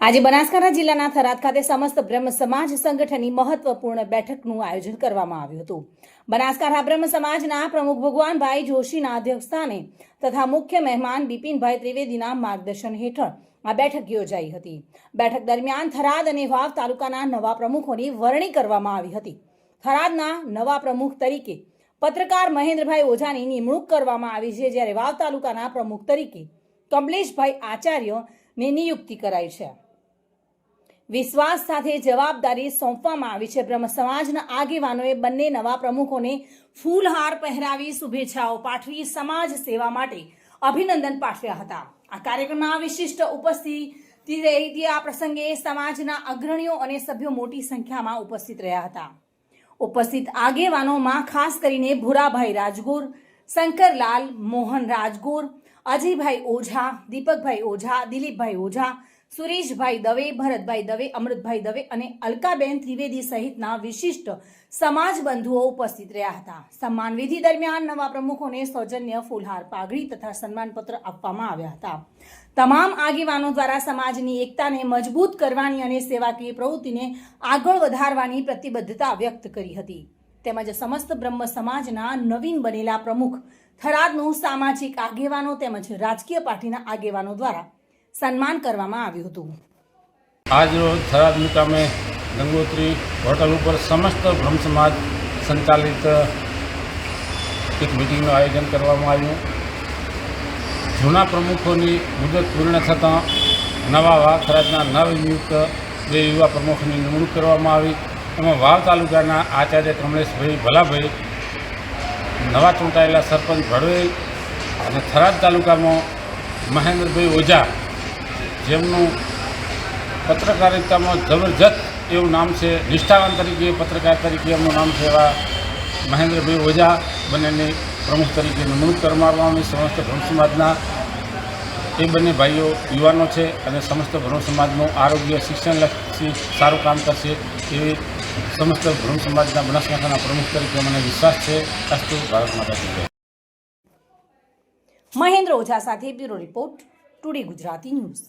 આજે બનાસકાંઠા જિલ્લાના થરાદ ખાતે સમસ્ત બ્રહ્મ સમાજ સંગઠનની મહત્વપૂર્ણ બેઠકનું આયોજન કરવામાં આવ્યું હતું. બનાસકાંઠા બ્રહ્મ સમાજના પ્રમુખ ભગવાનભાઈ જોશીના અધ્યક્ષસ્થાને તથા મુખ્ય મહેમાન બિપિનભાઈ ત્રિવેદીના માર્ગદર્શન હેઠળ આ બેઠક યોજાઈ હતી. બેઠક દરમિયાન થરાદ અને વાવ તાલુકાના નવા પ્રમુખોની વરણી કરવામાં આવી હતી. થરાદના નવા પ્રમુખ તરીકે પત્રકાર મહેન્દ્રભાઈ ઓઝાની નિમણૂક કરવામાં આવી છે, જ્યારે વાવ તાલુકાના પ્રમુખ તરીકે કમલેશભાઈ આચાર્યની નિયુક્તિ કરાઈ છે. વિશ્વાસ સાથે જવાબદારી સોંપવામાં આવી છે. બ્રહ્મ સમાજના આગેવાનોએ બંને નવા પ્રમુખોને ફૂલહાર પહેરાવી શુભેચ્છાઓ પાઠવી સમાજ સેવા માટે અભિનંદન પાઠવ્યા હતા. આ કાર્યક્રમમાં વિશિષ્ટ ઉપસ્થિતિ રહી આ પ્રસંગે સમાજના અગ્રણીઓ અને સભ્યો મોટી સંખ્યામાં ઉપસ્થિત રહ્યા હતા. ઉપસ્થિત આગેવાનોમાં ખાસ કરીને ભૂરાભાઈ રાજગોર, શંકરલાલ મોહન રાજગોર અજયભાઈ ઓઝા, દીપકભાઈ ઓઝા, દિલીપભાઈ ઓઝા સુરેશભાઈ દવે, ભરતભાઈ દવે, અમૃતભાઈ દવે અને અલકાબેન ત્રિવેદી સહિતના વિશિષ્ટ સમાજ બંધુઓ ઉપસ્થિત રહ્યા હતા. સન્માનવિધિ દરમિયાન નવા પ્રમુખોને સૌજન્ય ફૂલહાર પાઘડી તથા સન્માનપત્ર આપવામાં આવ્યા હતા. તમામ આગેવાનો દ્વારા સમાજની એકતાને મજબૂત કરવાની અને સેવાકીય પ્રવૃત્તિને આગળ વધારવાની પ્રતિબદ્ધતા વ્યક્ત કરી હતી. તેમજ સમસ્ત બ્રહ્મ સમાજના નવીન બનેલા પ્રમુખ થરાદનું સામાજિક આગેવાનો તેમજ રાજકીય પાર્ટીના આગેવાનો દ્વારા સન્માન કરવામાં આવ્યું હતું. આજ રોજ થરાદ મુકામે ગંગોત્રી હોટલ ઉપર સમસ્ત બ્રહ્મ સમાજ સંચાલિત એક મિટિંગનું આયોજન કરવામાં આવ્યું. જૂના પ્રમુખોની મુદત પૂર્ણ થતાં નવા વાવ થરાદના નવનિયુક્ત બે યુવા પ્રમુખની નિમણૂક કરવામાં આવી. એમાં વાવ તાલુકાના આચાર્ય કમલેશભાઈ ભલાભાઈ, નવા ચૂંટાયેલા સરપંચ ભડવે અને થરાદ તાલુકામાં મહેન્દ્રભાઈ ઓઝા જેમનું પત્રકારિતામાં જબરજસ્ત એવું નામ છે, નિષ્ઠાવાન તરીકે પત્રકાર તરીકે એમનું નામ છે એવા મહેન્દ્રભાઈ ઓઝા બંનેની પ્રમુખ તરીકે નિમણૂક કરવામાં આવી સમસ્ત ભ્રમ સમાજના એ બંને ભાઈઓ યુવાનો છે અને સમસ્ત ભ્રમ સમાજનું આરોગ્ય શિક્ષણલક્ષી સારું કામ કરશે એવી સમસ્ત ભ્રમ સમાજના બનાસકાંઠાના પ્રમુખ તરીકે મને વિશ્વાસ છે. અસ્તુ ભારત માતા મહેન્દ્ર ઓઝા સાથે bureau report today Gujarati news.